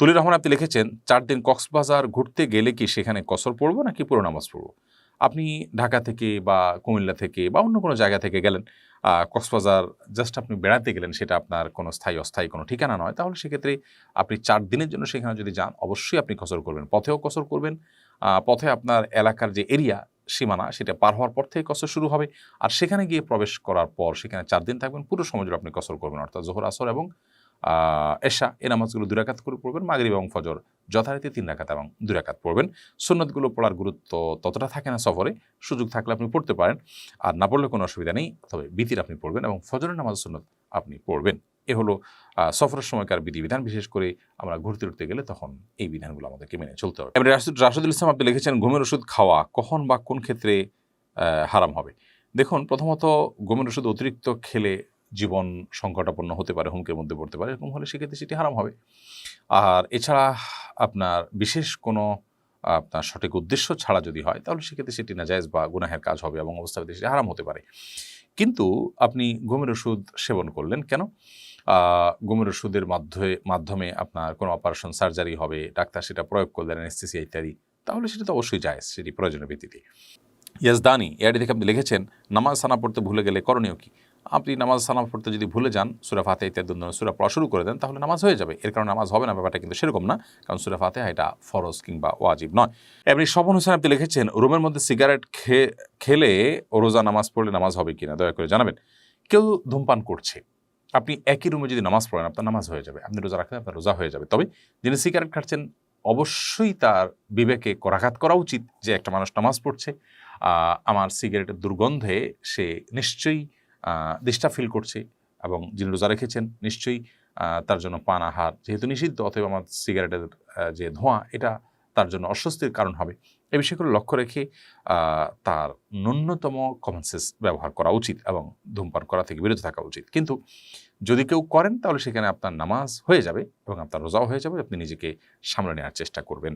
তুলির রহমান, আপনি লিখেছেন, চার দিন কক্সবাজার ঘুরতে গেলে কি সেখানে কসর পড়ব নাকি পুরো নামাজ পড়ব? আপনি ঢাকা থেকে বা কুমিল্লা থেকে বা অন্য কোনো জায়গা থেকে গেলেন কক্সবাজার জাস্ট আপনি বেড়াতে গেলেন, সেটা আপনার কোনো স্থায়ী, অস্থায়ী কোনো ঠিকানা নয়, তাহলে সেক্ষেত্রে আপনি চার দিনের জন্য সেখানে যদি যান, অবশ্যই আপনি কসর করবেন। পথেও কসর করবেন পথে আপনার এলাকার যে এরিয়া, সীমানা, সেটা পার হওয়ার পর থেকে কসর শুরু হবে। আর সেখানে গিয়ে প্রবেশ করার পর, সেখানে চার দিন থাকবেন, পুরো সময় আপনি কসর করবেন, অর্থাৎ জোহর, আসর এবং এশা, এ নামাজগুলো দুই রাকাত করে পড়বেন, মাগরিব এবং ফজর যথারীতি তিন রাকাত এবং দুই রাকাত পড়বেন। সুন্নতগুলো পড়ার গুরুত্ব ততটা থাকে না সফরে, সুযোগ থাকলে আপনি পড়তে পারেন। আর না পড়লে কোনো অসুবিধা নেই, তবে বিতির আপনি পড়বেন এবং ফজরের নামাজ সুন্নত আপনি পড়বেন। এ হলো সফরের সময়কার বিধিবিধান। বিশেষ করে আমরা ঘুরতে উঠতে গেলে তখন এই বিধানগুলো আমাদেরকে মেনে চলতে হবে। এবারে রাশিদ, রাশিদুল ইসলাম আপনি লিখেছেন, ঘুমের ওষুধ খাওয়া কখন বা কোন ক্ষেত্রে হারাম হবে? দেখুন, প্রথমত ঘুমের ওষুধ অতিরিক্ত খেলে জীবন সংকটাপন্ন হতে পারে, হুমকির মধ্যে পড়তে পারে, এরকম হলে সেক্ষেত্রে সেটি হারাম হবে। আর এছাড়া আপনার বিশেষ কোনো আপনার সঠিক উদ্দেশ্য ছাড়া যদি হয়, তাহলে সেক্ষেত্রে সেটি নাজায়জ বা গুনাহের কাজ হবে এবং অবস্থাতে সেটি হারাম হতে পারে। কিন্তু আপনি ঘুমের ওষুধ সেবন করলেন কেন? ঘুমের ওষুধের মাধ্যমে মাধ্যমে আপনার কোনো অপারেশন, সার্জারি হবে, ডাক্তার সেটা প্রয়োগ করলেন, অ্যানেস্থেসিয়া ইত্যাদি, তাহলে সেটা তো অবশ্যই যায় সেটি প্রয়োজনের ভিত্তিতে ইয়াজদানি এআডি থেকে আপনি লিখেছেন, নামাজ সানা পড়তে ভুলে গেলে করণীয় কি? আপনি নামাজ সানা পড়তে যদি ভুলে যান, সুরা ফাতে ইত্যাদি সুরা পড়া শুরু করে দেন, তাহলে নামাজ হয়ে যাবে। এর কারণে নামাজ হবে না, ব্যাপারটা কিন্তু সেরকম না, কারণ সুরা ফাতে এটা ফরজ কিংবা ওয়াজিব নয়। এমনি স্বপন হোসেন আপনি লিখেছেন, রুমের মধ্যে সিগারেট খেলে রোজা নামাজ পড়লে নামাজ হবে কিনা, দয়া করে জানাবেন। কেউ ধূমপান করছে, আপনি একই রুমে যদি নামাজ পড়েন, আপনার নামাজ হয়ে যাবে। আপনি রোজা রাখলে আপনার রোজা হয়ে যাবে। তবে যিনি সিগারেট খাচ্ছেন, অবশ্যই তার বিবেকে করাঘাত করা উচিত যে একটা মানুষ নামাজ পড়ছে আমার সিগারেটের দুর্গন্ধে সে নিশ্চয়ই দিশটা ফিল করছে এবং যিনি রোজা রেখেছেন, নিশ্চয়ই তার জন্য পান, আহার যেহেতু নিষিদ্ধ, অতএব আমার সিগারেটের যে ধোঁয়া, এটা তার জন্য অস্বস্তির কারণ হবে। এ বিষয়গুলো লক্ষ্য রেখে তার ন্যূনতম কমনসেন্স ব্যবহার করা উচিত এবং ধূমপান করা থেকে বিরত থাকা উচিত। কিন্তু যদি কেউ করেন, তাহলে সেখানে আপনার নামাজ হয়ে যাবে এবং আপনার রোজাও হয়ে যাবে, আপনি নিজেকে সামলে নেওয়ার চেষ্টা করবেন।